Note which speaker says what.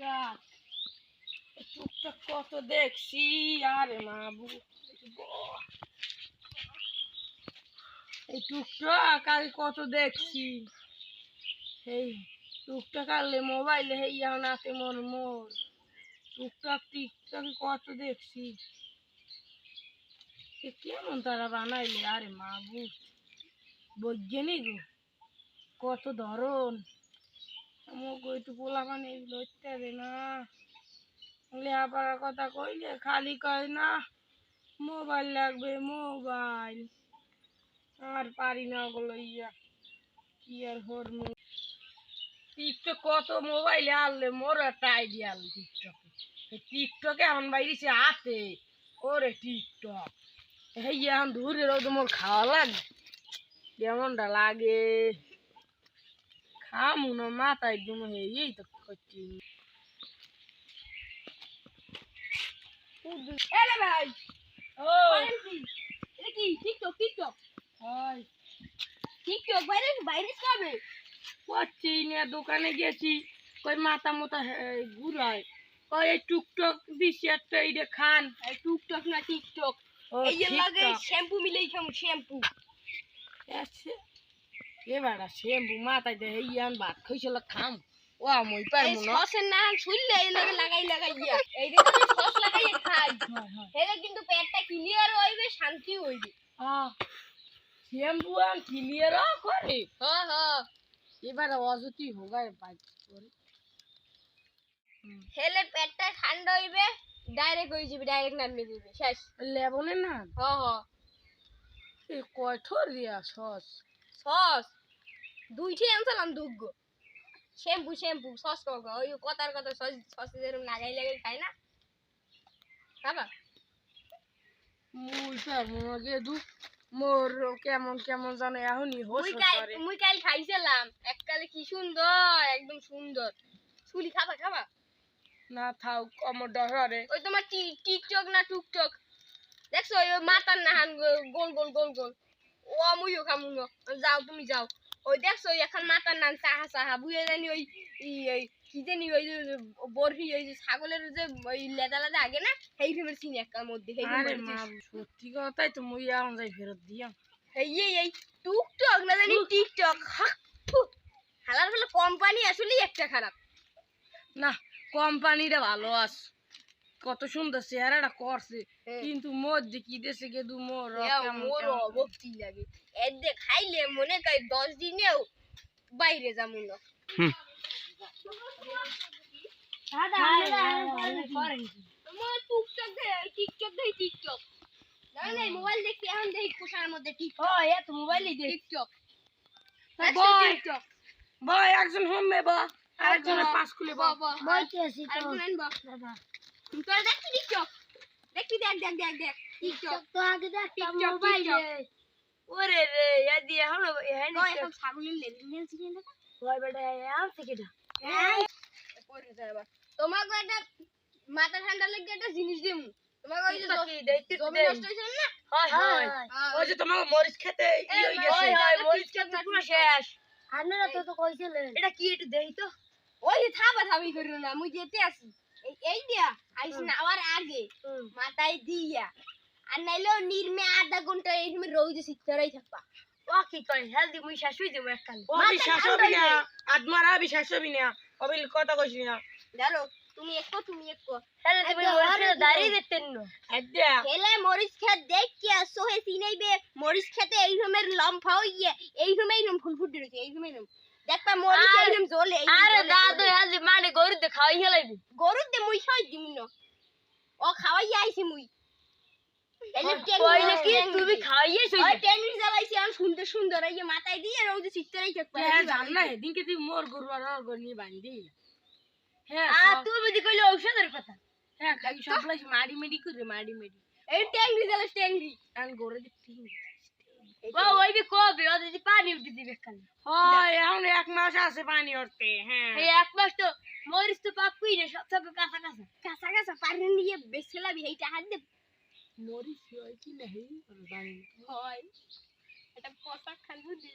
Speaker 1: টুকটাক টুকটাক কত দেখছি, আরে মাবু এই টুকটাক আগে কত দেখছি। এই টুকটাক আনলে মোবাইলে হেই আছে মোর মোর টুকটাক, টিকটাক কত দেখছি। কেমন তারা বানাইলে, আরে মাবু বৈজ্ঞানিক কত ধরন। একটু মানে লইতে দে না। লেখাপড়ার কথা কইলে খালি কয় না, মোবাইল লাগবে, মোবাইল। আর পারি না ওগুলো ইয়া, কি আর টিকটক কত মোবাইলে আনলে মোর একটা আইডিয়া আনলে টিকটকে। টিকটকে এখন বাইরেছে হাতে, ওরে টিকটক। এই এখন রোদ মোর খাওয়া লাগে, কেমনটা লাগে? খামু না মাথায় দুম হে এই তো করছি এলে ভাই ও
Speaker 2: এটা কি টিকটক টিকটক
Speaker 1: হয়
Speaker 2: টিকটক বাইরে বাইরে খাবে
Speaker 1: করছি না দোকানে গেছি কই মাথা মোতা ঘুরায় কই এই টুকটক দিছি একটা এইটা খান
Speaker 2: এই টিকটক না টিকটক এই যে লাগে শ্যাম্পু মিলেই খামু শ্যাম্পু
Speaker 1: আছে এবারে শ্যাম্পু মাথায় আন ভাত খাইছিল খাম। ও মই না।
Speaker 2: সসের নাম শুনলে এই লাগে লাগাই লাগাই দিয়া। এই যে সস লাগাইয়ে খাই। হেলে কিন্তু পেটটা ক্লিয়ার হইবে শান্তি হইবে।
Speaker 1: শ্যাম্পু আন ক্লিয়ার করে।
Speaker 2: হ্যাঁ হ্যাঁ
Speaker 1: এবারে অযথি হোগায় বাইক করে।
Speaker 2: হেলে পেটটা ঠান্ডা হইবে ডাইরেক্ট হয়ে যাবে ডাইরেক্ট নামিয়ে দিবে। শেষ।
Speaker 1: লেবনে না?
Speaker 2: হ্যাঁ হ্যাঁ
Speaker 1: রিয়া সস।
Speaker 2: সস? দুইটি আনছিলাম দুগ্গ শ্যাম্পু শ্যাম্পু সস কগ ওই কথার কথা সস লাগাই লাগাই খাই না। খাবা
Speaker 1: মুই পারব না দু মোর কেমন কেমন জানো এখনই হোস
Speaker 2: মুই
Speaker 1: হোস
Speaker 2: কাল
Speaker 1: করে।
Speaker 2: মুই কাল খাইছিলাম। এককালে কি সুন্দর একদম সুন্দর। চুলি খাবা খাবা?
Speaker 1: না থাও ডরে
Speaker 2: ওই তোমার টিকটক না টুকটক? দেখছ ওই মাতার নাহান গোল গোল গোল গোল। ও মুইও খামু যাও তুমি যাও। ওই দেখছ ওই এখন মাতার নাম সাহা সাহা বুঝে জানি ওই কি জানি ওই যে বরফি ওই যে ছাগলের যে ওই লেদা লেদা আগে না সেই রকমের চিনি একটার মধ্যে
Speaker 1: সত্যি কথাই তো মুই এখন যাই ফেরত দিয়াম
Speaker 2: এই এই এই টুকটক না জানি টিকটক হালার ফেলে কোম্পানি আসলেই একটা খারাপ।
Speaker 1: না কোম্পানিটা ভালো আস কত সুন্দর চেহারাটা করছে।
Speaker 2: হ্যাঁ।
Speaker 1: কিন্তু মোর যে কি দেশে গে দু মোর
Speaker 2: মোর অবক্তি লাগে? এদে খাইলে মনে কয় দশ দিনেও বাইরে যাব না। দে দে দেখি।
Speaker 1: তো দে হ্যাঁ, একজন হোমে বা আরেকজনের পাস খুলে
Speaker 2: বাবা তোর দেখছি টিকটক দেখছি দেখ দেখ দেখ দেখ। টিকটক।
Speaker 1: তো আগে দেখ
Speaker 2: টিকটক টিকটক।
Speaker 1: ওরে রে দিয়ে এখন এখানে
Speaker 2: তো এখন ছাগলের লেভেল নিয়েছি কিন্তু
Speaker 1: ভয় বেটা আনছে কেটা
Speaker 2: পরে যায় আবার তোমাকে একটা মাথা ঠান্ডা লেগে একটা জিনিস দিমু। তোমাকে ওই যে
Speaker 1: কি
Speaker 2: জমি নষ্ট হয়েছিল না?
Speaker 1: হয় হয়
Speaker 2: হ্যাঁ,
Speaker 1: ওই যে তোমাকে মরিচ খেতে
Speaker 2: এই
Speaker 1: ইয়ে হয়ে
Speaker 2: হয়, হয়,
Speaker 1: মরিচ খেতে পুরো শেষ।
Speaker 2: আপনারা তো তো কইছিলেন।
Speaker 1: এটা কি একটু দেই তো?
Speaker 2: ওই থাবা থাবি করিল না মুই যেতে আসি। এই দিয়া আইস না আবার আগে। মাথায় দিয়া। আর নাইলেও নির্মে আধা ঘণ্টা এই সময় রোদে শিখতেই থাকবা।
Speaker 1: ও কি কই হেলদি মুই দেব এককাল ও না। আদমারা না অবিল কথা কইছি না।
Speaker 2: জানো তুমি একো তুমি একো
Speaker 1: হেলে তুমি মরিচ খেতে দাঁড়িয়ে দেখতেন না।
Speaker 2: মরিচ খেত দেখ কি আসো হে সিনাইবে মরিচ খেতে এই রকমের লম্ফা হইয়ে এই রকম এই রকম ফুল ফুটে রয়েছে এই দেখবা জ্বলে এই রকম
Speaker 1: আরে দাদু
Speaker 2: জ্বলে।
Speaker 1: হেলদি মানে গরু দে খাওয়াই হেলাইবি।
Speaker 2: গরুর দে মুই খাই দিম না। ও খাওয়াই আইছি মুই।
Speaker 1: কইলে তুমি খাওয়াইয়ে
Speaker 2: ওই টেনিস জ্বালাইছি আর সুন্দর সুন্দর এই মাথায় দিয়ে রোদে
Speaker 1: হ্যাঁ জান না এদিনকে তুই মোর গরু আর ওর গরু নিয়ে বান্ধি হ্যাঁ
Speaker 2: আর তুই বুঝি কইলে ঔষধের কথা।
Speaker 1: হ্যাঁ সব লাগি মাড়ি মেডি করে মাড়ি মেডি
Speaker 2: এই টেংরি জ্বালাস টেংরি
Speaker 1: আমি গরু দেখতে
Speaker 2: ও ওই ও যদি পানি উঠে দিবে খালি।
Speaker 1: হয় এখন এক মাস আছে পানি উঠতে হ্যাঁ।
Speaker 2: এই এক মাস তো মরিচ তো পাকুই রে সব সব কাঁচা কাঁচা। কাঁচা কাঁচা পানি নিয়ে বেছে লাবি এইটা হাত দে।
Speaker 1: মরিচ হয় কি না হেই
Speaker 2: হয়। এটা পচা খান বুঝি